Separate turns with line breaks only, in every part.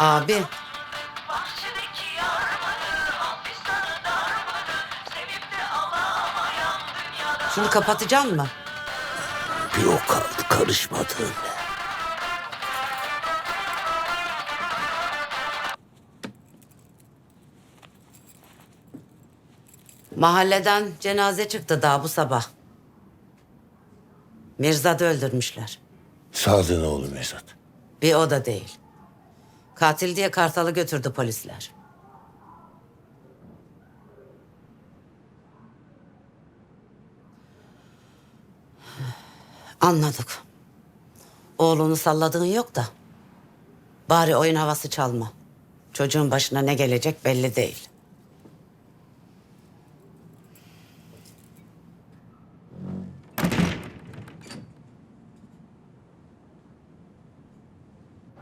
Abi
Bahçedeki yarmanı, hapistanı darmanı, sevip de alamayan dünyada
şunu kapatacaksın mı?
Bir o kaldı karışmadığın.
Mahalleden cenaze çıktı daha bu sabah. Mirza'da öldürmüşler.
Sadık'ın oğlu Mesut.
Bir o da değil. Katil diye Kartal'ı götürdü polisler. Anladık. Oğlunu salladığın yok da. Bari oyun havası çalma. Çocuğun başına ne gelecek belli değil.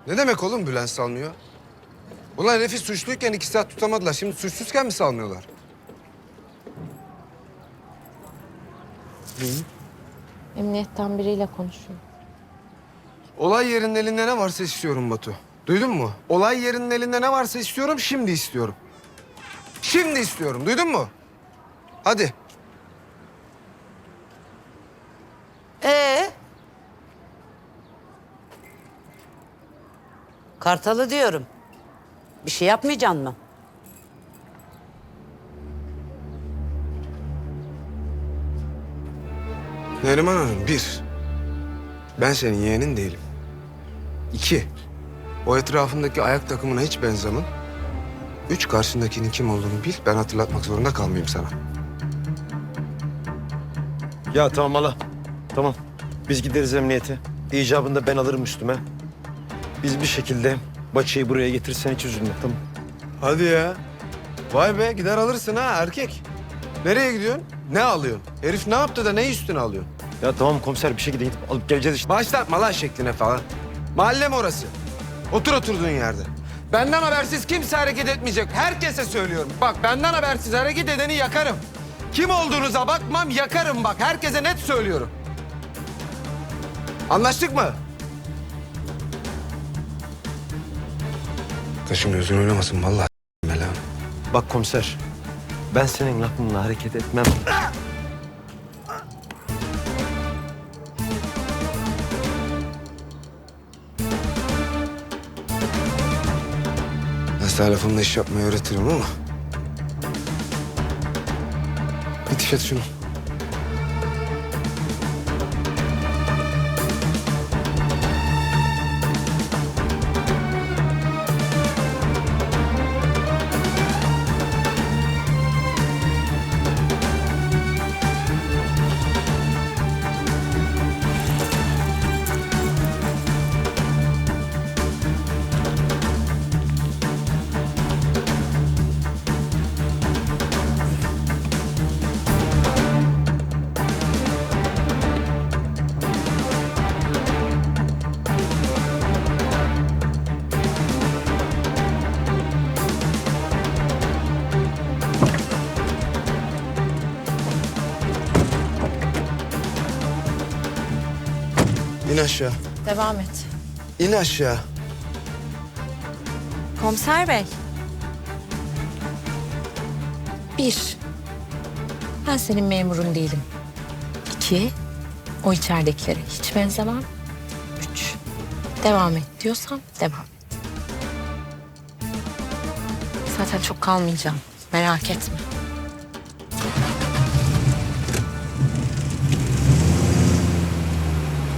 Ne demek oğlum Bülent salmıyor? Ulan herifi suçluyken iki saat tutamadılar. Şimdi suçsuzken mi salmıyorlar?
Emniyetten biriyle konuşuyor.
Olay yerinin elinde ne varsa istiyorum Batu. Duydun mu? Olay yerinin elinde ne varsa istiyorum, şimdi istiyorum. Şimdi istiyorum, duydun mu? Hadi.
Kartalı diyorum. Bir şey yapmayacaksın mı?
Neriman Hanım, bir. Ben senin yeğenin değilim. İki. O etrafındaki ayak takımına hiç benzemem. Üç, karşındakinin kim olduğunu bil. Ben hatırlatmak zorunda kalmayayım sana.
Ya tamam hala. Tamam. Biz gideriz emniyete. İcabında ben alırım üstüme. Biz bir şekilde Baçı'yı buraya getirsen hiç üzülme tamam.
Hadi ya. Vay be gider alırsın ha erkek. Nereye gidiyorsun? Ne alıyorsun? Herif ne yaptı da ne üstüne alıyorsun?
Ya tamam komiser bir şekilde gidip alıp geleceğiz işte.
Başlatma lan şekline falan. Mahalle mi orası? Otur oturduğun yerde. Benden habersiz kimse hareket etmeyecek. Herkese söylüyorum. Bak benden habersiz hareket edeni yakarım. Kim olduğunuza bakmam yakarım bak. Herkese net söylüyorum. Anlaştık mı? Taşın gözün oynamasın vallahi Mela.
Bak komiser. Ben senin lafınla hareket etmem.
Sana lafımla iş yapmayı öğretirim ama. Git işet şunu. İn aşağı.
Devam et.
İn aşağı.
Komiser bey. Bir. Ben senin memurun değilim. İki. O içeridekilere hiç benzemem. Üç. Devam et diyorsan devam et. Zaten çok kalmayacağım. Merak etme.